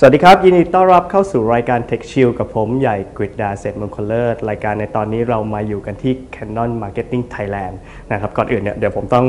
สวัสดีครับ ยินดีต้อนรับเข้าสู่รายการ Tech Chill กับผมใหญ่กริดดาเซตมงคลเลิศรายการในตอนนี้เรามาอยู่กันที่ Canon Marketing Thailand นะครับก่อนอื่นเนี่ยเดี๋ยวผมต้อง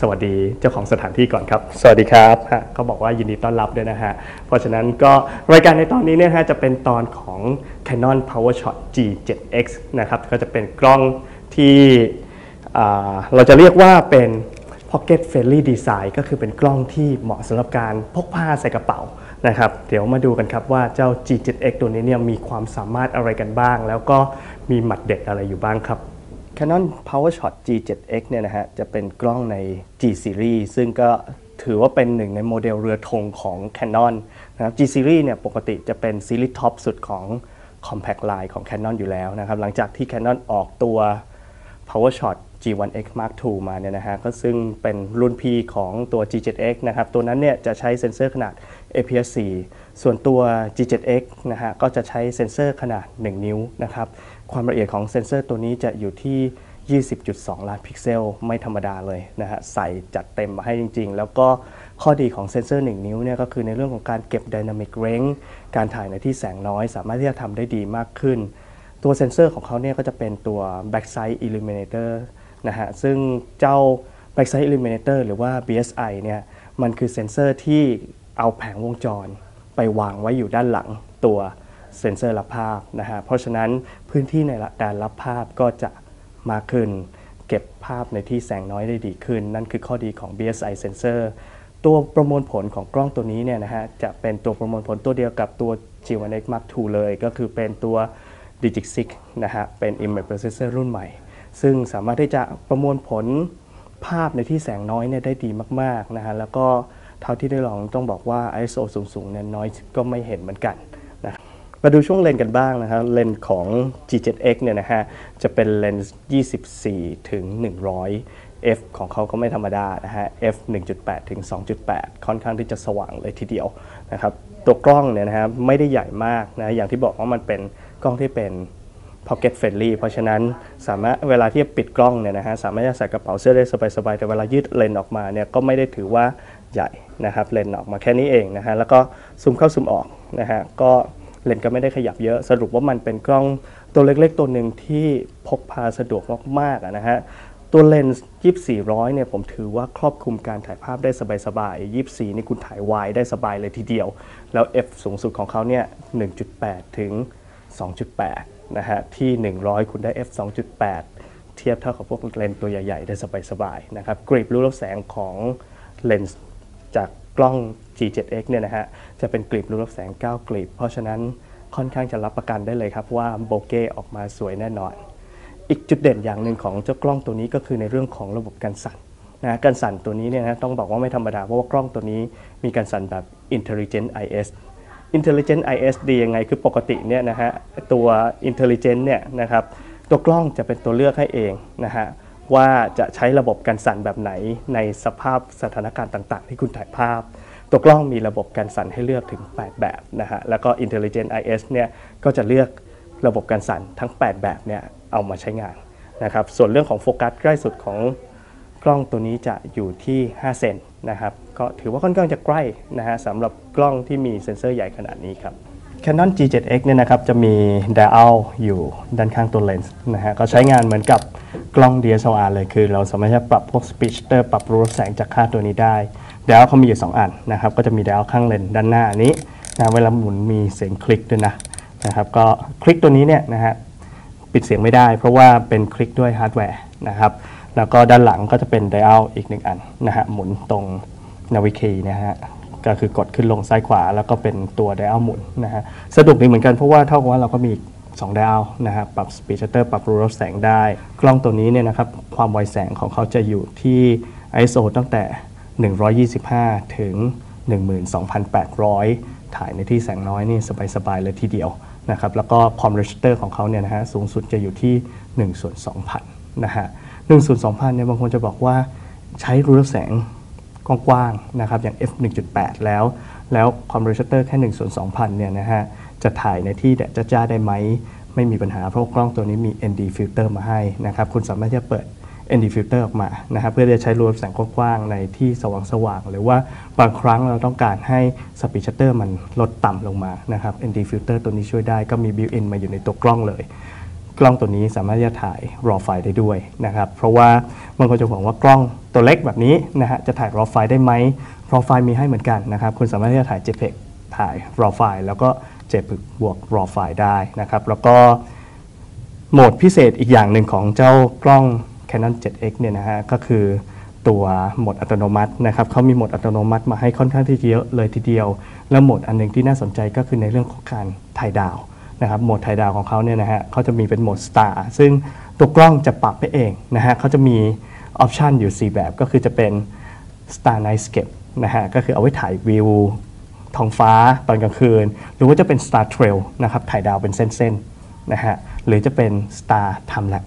สวัสดีเจ้าของสถานที่ก่อนครับ สวัสดีครับฮะเขาบอกว่ายินดีต้อนรับด้วยนะฮะ เพราะฉะนั้นก็รายการในตอนนี้เนี่ยฮะจะเป็นตอนของ Canon PowerShot G7X นะครับก็จะเป็นกล้องที่อ่าเราจะเรียกว่าเป็น Pocket Friendly Design ก็คือเป็นกล้องที่เหมาะสำหรับการพกพาใส่กระเป๋า นะครับ เดี๋ยวมาดูกันครับว่าเจ้า G7X ตัวนี้เนี่ยมีความสามารถอะไรกันบ้าง แล้วก็มีหมัดเด็ดอะไรอยู่บ้างครับ Canon PowerShot G7X เนี่ยนะฮะจะเป็นกล้องใน G Series ซึ่งก็ถือว่าเป็นหนึ่งในโมเดลเรือธงของ Canon นะครับ G Series เนี่ยปกติจะเป็นซีรีส์ท็อปสุดของ Compact Line ของ Canon อยู่แล้วนะครับ หลังจากที่ Canon ออกตัว PowerShot G1X Mark II มาเนี่ยนะฮะก็ซึ่งเป็นรุ่นพี่ของตัว G7X นะครับ ตัวนั้นเนี่ยจะใช้เซ็นเซอร์ขนาด APS-C ส่วนตัว G7X นะฮะก็จะใช้เซ็นเซอร์ขนาด 1 นิ้วนะครับความละเอียดของเซ็นเซอร์ตัวนี้จะอยู่ที่ 20.2 ล้านพิกเซล ไม่ธรรมดาเลยนะฮะใส่จัดเต็มมาให้จริง ๆ แล้วก็ข้อดีของเซ็นเซอร์ 1 นิ้วเนี่ยก็คือในเรื่องของการเก็บ Dynamic Range การถ่ายในที่แสงน้อย สามารถที่จะทำได้ดีมากขึ้น ตัวเซ็นเซอร์ของเขาเนี่ยก็จะเป็นตัว Backside Illuminator นะฮะซึ่งเจ้า Backside Illuminator หรือว่า BSI เนี่ยมันคือเซ็นเซอร์ที่ เอาแผงวงจรไปวางไว้อยู่ด้านหลังตัวเซ็นเซอร์รับภาพนะฮะเพราะฉะนั้นพื้นที่ในการรับภาพก็จะมากขึ้น เก็บภาพในที่แสงน้อยได้ดีขึ้น นั่นคือข้อดีของ BSI sensor ตัวประมวลผลของกล้องตัวนี้เนี่ยนะฮะจะเป็นตัวประมวลผลตัวเดียวกับตัว G1X Mark II เลย ก็คือเป็นตัว Digix 6นะฮะเป็น Image Processor รุ่นใหม่ ซึ่งสามารถที่จะประมวลผลภาพในที่แสงน้อยเนี่ยได้ดีมากๆนะฮะแล้วก็ เท่าที่ได้ลองต้องบอกว่า ISO สูงๆเนี่ยน้อยก็ไม่เห็นเหมือนกันนะมาดูช่วงเลนส์กันบ้างนะครับเลนส์ของ G7X เนี่ยนะฮะจะเป็นเลนส์ 24 ถึง 100 f ของเขาก็ไม่ธรรมดานะฮะ f 1.8 ถึง 2.8 ค่อนข้างที่จะสว่างเลยทีเดียวนะครับตัวกล้องเนี่ยนะฮะไม่ได้ใหญ่มากนะอย่างที่บอกว่ามันเป็นกล้องที่เป็น pocket friendly เพราะฉะนั้นสามารถเวลาที่ปิดกล้องเนี่ยนะฮะสามารถจะใส่กระเป๋าเสื้อได้สบายๆ แต่เวลายืดเลนส์ออกมาเนี่ยก็ไม่ได้ถือว่า ใหญ่นะครับเลนส์ออกมาแค่นี้เองนะฮะแล้วก็ซูมเข้าซูมออกนะฮะก็เลนส์ก็ไม่ได้ขยับเยอะสรุปว่ามันเป็นกล้องตัวเล็กๆ ตัวหนึ่งที่พกพาสะดวกมากๆนะฮะตัวเลนส์2400เนี่ยผมถือว่าครอบคลุมการถ่ายภาพได้สบายๆ 24 นี่คุณถ่ายวายได้สบายเลยทีเดียว แล้ว f สูงสุดของเขาเนี่ย 1.8 ถึง 2.8 นะฮะ ที่ 100 คุณได้ f 2.8 เทียบเท่ากับพวกเลนส์ตัวใหญ่ ๆ ได้สบายๆ นะครับ กริบรูรับแสงของเลนส์ จากกล้อง G7X เนี่ยนะฮะจะเป็นกลีบรูรับแสง 9 กลีบ เพราะฉะนั้นค่อนข้างจะรับประกันได้เลยครับว่าโบเก้ออกมาสวยแน่นอน อีกจุดเด่นอย่างหนึ่งของเจ้ากล้องตัวนี้ก็คือในเรื่องของระบบการสั่นนะการสั่นตัวนี้เนี่ยนะต้องบอกว่าไม่ธรรมดาเพราะว่ากล้องตัวนี้มีการสั่นแบบ Intelligent IS Intelligent IS ดียังไงคือปกติเนี่ยนะฮะตัว Intelligent เนี่ยนะครับตัวกล้องจะเป็นตัวเลือกให้เองนะฮะ ว่าจะใช้ระบบการสั่นแบบไหนในสภาพสถานการณ์ต่าง ๆ ที่คุณถ่ายภาพ ตัวกล้องมีระบบการสั่นให้เลือกถึง 8 แบบนะฮะแล้วก็ Intelligent IS เนี่ยก็จะเลือกระบบการสั่นทั้ง 8 แบบเนี่ยเอามาใช้งานนะครับส่วนเรื่องของโฟกัสใกล้สุดของกล้องตัวนี้จะอยู่ที่ 5 เซนนะครับก็ถือว่าค่อนข้างจะใกล้นะฮะสำหรับกล้องที่มีเซ็นเซอร์ใหญ่ขนาดนี้ครับ Canon G7X เนี่ยนะครับจะมี dial อยู่ด้านข้างตัวเลนส์นะฮะก็ใช้งานเหมือนกับ กล้อง DSLR เลยคือ เราสามารถจะปรับพวก speed shutter ปรับรูรับแสงจากค่าตัวนี้ได้ dial เขามีอยู่ 2 อันนะครับ ก็จะมี dial ข้างเลนด้านหน้านี้นะเวลาหมุนมีเสียงคลิกด้วยนะนะครับก็คลิกตัวนี้เนี่ยนะฮะปิดเสียงไม่ได้ เพราะว่าเป็นคลิกด้วยฮาร์ดแวร์นะครับแล้วก็ด้านหลังก็จะเป็น dial อีกหนึ่งอันนะฮะหมุนตรง navigate นะฮะก็คือกดขึ้นลงซ้ายขวา แล้วก็เป็นตัวไดอัลหมุนนะฮะสะดวกดีเหมือนกันเพราะว่าเท่ากับว่าเราก็มี 2ดอัลนะครับปรับสปีดชัตเตอร์ปรับรูรับแสงได้ กล้องตัวนี้เนี่ยนะครับความไวแสงของเขาจะอยู่ที่ ISO ตั้งแต่ 125 ถึง 12,800 ถ่ายในที่แสงน้อยนี่สบาย ๆ เลยทีเดียวนะครับแล้วก็ความเรจิสเตอร์ของเขาเนี่ยนะฮะสูงสุดจะอยู่ที่1ส่วน2,000นะฮะ1ส่วน2,000เนี่ยบางคนจะบอกว่าใช้รูรับแสงกว้างๆนะครับอย่าง f 1.8 แล้ว แล้วความเรจิสเตอร์แค่1ส่วน2,000เนี่ยนะฮะ จะถ่ายในที่แดดจ้าๆได้ไหม ไม่มีปัญหาเพราะกล้องตัวนี้มี ND filter มาให้นะครับคุณสามารถที่จะเปิด ND filter ออกมานะครับเพื่อจะใช้รูรับแสงกว้างๆในที่สว่างๆหรือว่าบางครั้งเราต้องการให้ speed shutter มันลดต่ำลงมานะครับ ND filter ตัวนี้ช่วยได้ก็มี built in มาอยู่ในตัวกล้องเลยกล้องตัวนี้สามารถที่จะถ่าย raw file ได้ด้วยนะครับ เพราะว่าบางคนจะบอกว่ากล้องตัวเล็กแบบนี้นะฮะจะถ่าย raw file ได้ไหม raw file มีให้เหมือนกันนะครับ คุณสามารถที่จะถ่าย JPEG ถ่าย raw file แล้วก็ JPEG บวก raw file ได้นะครับ แล้วก็โหมดพิเศษอีกอย่างหนึ่งของเจ้ากล้อง Canon 7X เนี่ยนะฮะก็คือตัวโหมดอัตโนมัตินะครับเขามีโหมดอัตโนมัติมาให้ค่อนข้างที่เยอะเลยทีเดียว แล้วโหมดอันหนึงที่น่าสนใจก็คือในเรื่องของการถ่ายดาวนะครับโหมดถ่ายดาวของเขาเนี่ยนะฮะเขาจะมีเป็นโหมด Star ซึ่งตัวกล้องจะปรับไปเองนะฮะเขาจะมีออปชันอยู่ 4 แบบก็คือจะเป็น Star Nightscape นะฮะก็คือเอาไว้ถ่ายวิว ท้องฟ้าตอนกลางคืน หรือว่าจะเป็น Star Trail นะครับถ่ายดาวเป็นเส้นๆนะฮะหรือจะเป็น Star Time l a p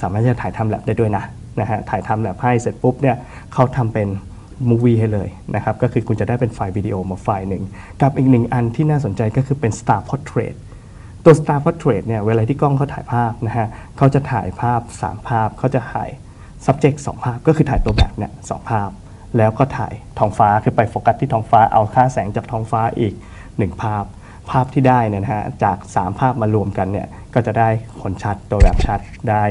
สามารถจะถ่าย Time Lapse ได้ด้วยนะนะฮะถ่าย Time Lapse ให้เสร็จปุ๊บเนี่ยเขาทำเป็นมูวี่ให้เลยนะครับก็คือคุณจะได้เป็นไฟล์วิดีโอมาไฟล์หนึ่ง กับอีกหนึ่งอันที่น่าสนใจก็คือเป็น Star Portrait ตัว Star Portrait เนี่ยเวลาที่กล้องเขาถ่ายภาพนะฮะเขาจะถ่ายภาพ 3 ภาพเขาจะถ่าย subject 2 ภาพก็คือถ่ายตัวแบบเนี่ยสองภาพ แล้วก็ถ่ายท้องฟ้าคือไปโฟกัสที่ท้องฟ้าเอาค่าแสงจากท้องฟ้าอีก 1 ภาพ ภาพที่ได้เนี่ยนะฮะจาก 3 ภาพมารวมกันเนี่ยก็จะได้ผลชัดตัวแบบชัดได้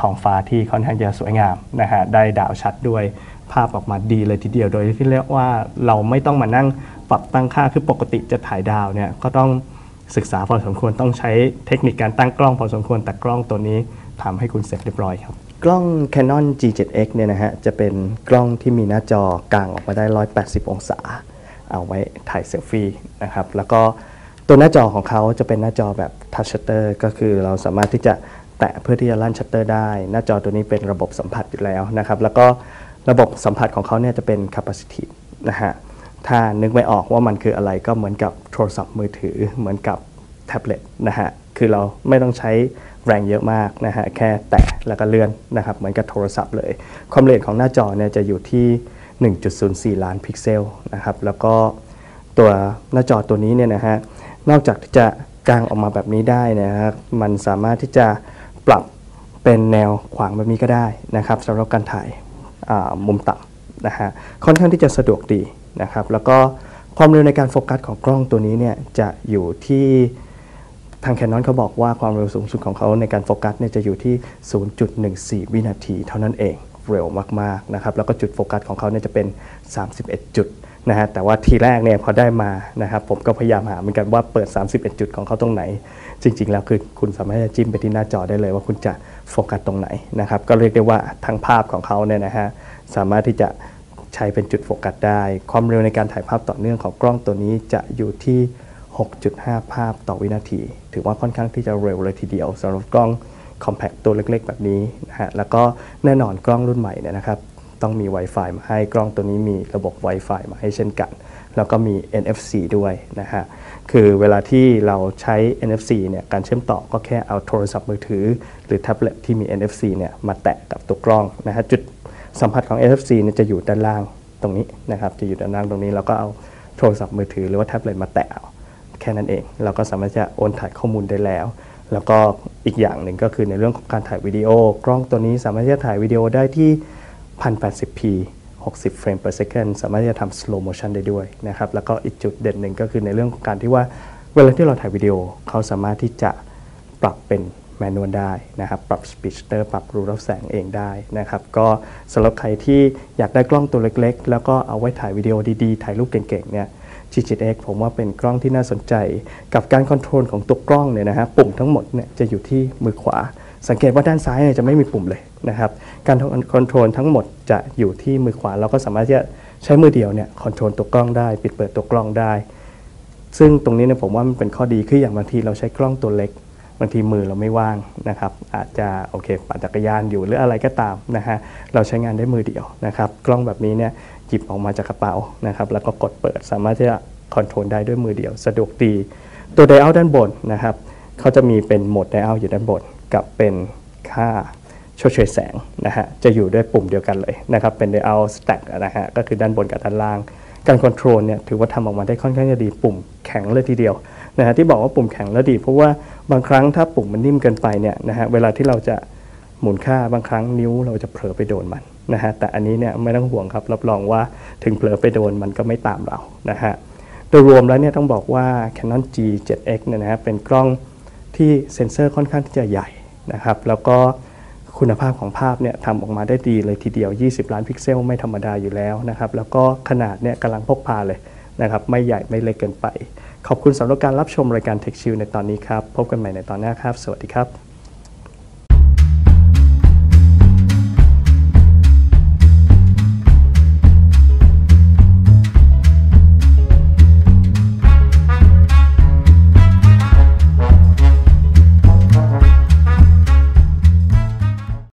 ท้องฟ้าที่ค่อนข้างจะสวยงามนะฮะได้ดาวชัดด้วยภาพออกมาดีเลยทีเดียวโดยที่เรียกว่าเราไม่ต้องมานั่งปรับตั้งค่าคือปกติจะถ่ายดาวเนี่ยก็ต้องศึกษาพอสมควรต้องใช้เทคนิคการตั้งกล้องพอสมควรแต่กล้องตัวนี้ทำให้คุณเสร็จเรียบร้อยครับ กล้อง Canon G7X เนี่ยนะฮะจะเป็นกล้องที่มีหน้าจอกลางออกมาได้ 180 องศา เอาไว้ถ่ายเซลฟี่นะครับแล้วก็ตัวหน้าจอของเขาจะเป็นหน้าจอแบบ Touch Shutter ก็คือเราสามารถที่จะแตะเพื่อที่จะลั่นชัตเตอร์ได้ หน้าจอตัวนี้เป็นระบบสัมผัสอยู่แล้วนะครับแล้วก็ระบบสัมผัสของเขาเนี่ยจะเป็น capacitive นะฮะถ้านึกไม่ออกว่ามันคืออะไรก็เหมือนกับโทรศัพท์มือถือเหมือนกับแท็บเล็ตนะฮะคือเราไม่ต้องใช้ แรงเยอะมากนะฮะแค่แตะแล้วก็เลื่อนนะครับเหมือนกับโทรศัพท์เลย ความละเอียดของหน้าจอเนี่ยจะอยู่ที่ 1.04 ล้านพิกเซลนะครับแล้วก็ตัวหน้าจอตัวนี้เนี่ยนะฮะนอกจากที่จะกางออกมาแบบนี้ได้นะครับมันสามารถที่จะปรับเป็นแนวขวางแบบนี้ก็ได้นะครับสำหรับการถ่ายมุมต่ำนะฮะค่อนข้างที่จะสะดวกดีนะครับแล้วก็ความเร็วในการโฟกัสของกล้องตัวนี้เนี่ยจะอยู่ที่ ทาง Canon เขาบอกว่าความเร็วสูงสุดของเขาในการโฟกัสเนี่ยจะอยู่ที่ 0.14 วินาที เท่านั้นเองเร็วมากๆนะครับแล้วก็จุดโฟกัสของเขาเนี่ยจะเป็น 31 จุดนะฮะแต่ว่าทีแรกเนี่ยพอได้มานะครับผมก็พยายามหาเหมือนกันว่าเปิด 31 จุดของเขาตรงไหน จริง ๆ แล้วคือคุณสามารถจะจิ้มไปที่หน้าจอได้เลยว่าคุณจะโฟกัสตรงไหนนะครับก็เรียกได้ว่าทั้งภาพของเขาเนี่ยนะฮะสามารถที่จะใช้เป็นจุดโฟกัสได้ ความเร็วในการถ่ายภาพต่อเนื่องของกล้องตัวนี้จะอยู่ที่ 6.5 ภาพต่อวินาที ถือว่าค่อนข้างที่จะเร็วเลยทีเดียวสำหรับกล้อง compact ตัวเล็กๆ แบบนี้นะฮะแล้วก็แน่นอนกล้องรุ่นใหม่เนี่ยนะครับ ต้องมี Wi-Fi มาให้กล้องตัวนี้มีระบบ Wi-Fi มาให้เช่นกัน แล้วก็มี NFC ด้วยนะฮะคือเวลาที่เราใช้ NFC เนี่ยการเชื่อมต่อก็แค่เอาโทรศัพท์มือถือ หรือแท็บเล็ตที่มี NFC เนี่ยมาแตะกับตัวกล้องนะฮะจุดสัมผัสของ NFC เนี่ยจะอยู่ด้านล่างตรงนี้นะครับจะอยู่ด้านล่างตรงนี้แล้วก็เอาโทรศัพท์มือถือหรือว่าแท็บเล็ตมาแตะ แค่นั้นเอง เราก็สามารถจะโอนถ่ายข้อมูลได้แล้ว แล้วก็อีกอย่างหนึ่งก็คือในเรื่องของการถ่ายวิดีโอ กล้องตัวนี้สามารถจะถ่ายวิดีโอได้ที่ 1080p 60 เฟรม per second สามารถจะทำ slow motion ได้ด้วยนะครับ แล้วก็อีกจุดเด่นหนึ่งก็คือในเรื่องของการที่ว่าเวลาที่เราถ่ายวิดีโอเขาสามารถที่จะปรับเป็นแมนนวลได้นะครับ ปรับ speed shutter ปรับรูรับแสงเองได้นะครับ ก็สำหรับใครที่อยากได้กล้องตัวเล็กๆ แล้วก็เอาไว้ถ่ายวิดีโอดีๆ ถ่ายรูปเก่งๆ เนี่ย G7X ผมว่าเป็นกล้องที่น่าสนใจ กับการคอนโทรลของตัวกล้องเนี่ยนะฮะปุ่มทั้งหมดเนี่ยจะอยู่ที่มือขวา สังเกตว่าด้านซ้ายเนี่ยจะไม่มีปุ่มเลยนะครับการคอนโทรลทั้งหมดจะอยู่ที่มือขวา เราก็สามารถที่จะใช้มือเดียวเนี่ยคอนโทรลตัวกล้องได้ ปิดเปิดตัวกล้องได้ ซึ่งตรงนี้เนี่ยผมว่ามันเป็นข้อดีคืออย่างบางทีเราใช้กล้องตัวเล็กบางทีมือเราไม่ว่างนะครับ อาจจะโอเคปั่นจักรยานอยู่หรืออะไรก็ตามนะฮะเราใช้งานได้มือเดียวนะครับ กล้องแบบนี้เนี่ย หยิบออกมาจากกระเป๋านะครับแล้วก็กดเปิดสามารถที่จะคอนโทรลได้ด้วยมือเดียว สะดวกดี ตัวไดอัลด้านบนนะครับเขาจะมีเป็นโหมดไดอัลอยู่ด้านบนกับเป็นค่าชดเชยแสงนะฮะจะอยู่ด้วยปุ่มเดียวกันเลยนะครับเป็นไดอัลสแต็กนะฮะก็คือด้านบนกับด้านล่างการคอนโทรลเนี่ยถือว่าทำออกมาได้ค่อนข้างจะดีปุ่มแข็งเลยทีเดียวนะฮะที่บอกว่าปุ่มแข็งแล้วดี เพราะว่าบางครั้งถ้าปุ่มมันนิ่มเกินไปเนี่ยนะฮะเวลาที่เราจะหมุนค่าบางครั้งนิ้วเราจะเผลอไปโดนมัน นะฮะแต่อันนี้เนี่ยไม่ต้องห่วงครับรับรองว่าถึงเผลอไปโดนมันก็ไม่ตามเรานะฮะโดยรวมแล้วเนี่ยต้องบอกว่า Canon G7X เนี่ยนะฮะเป็นกล้องที่เซ็นเซอร์ค่อนข้างที่จะใหญ่นะครับแล้วก็คุณภาพของภาพเนี่ยทำออกมาได้ดีเลยทีเดียว 20 ล้านพิกเซลไม่ธรรมดาอยู่แล้วนะครับแล้วก็ขนาดเนี่ยกำลังพกพาเลยนะครับไม่ใหญ่ไม่เล็กเกินไป ขอบคุณสำหรับการรับชมรายการ Tech Chill ในตอนนี้ครับ พบกันใหม่ในตอนหน้าครับ สวัสดีครับ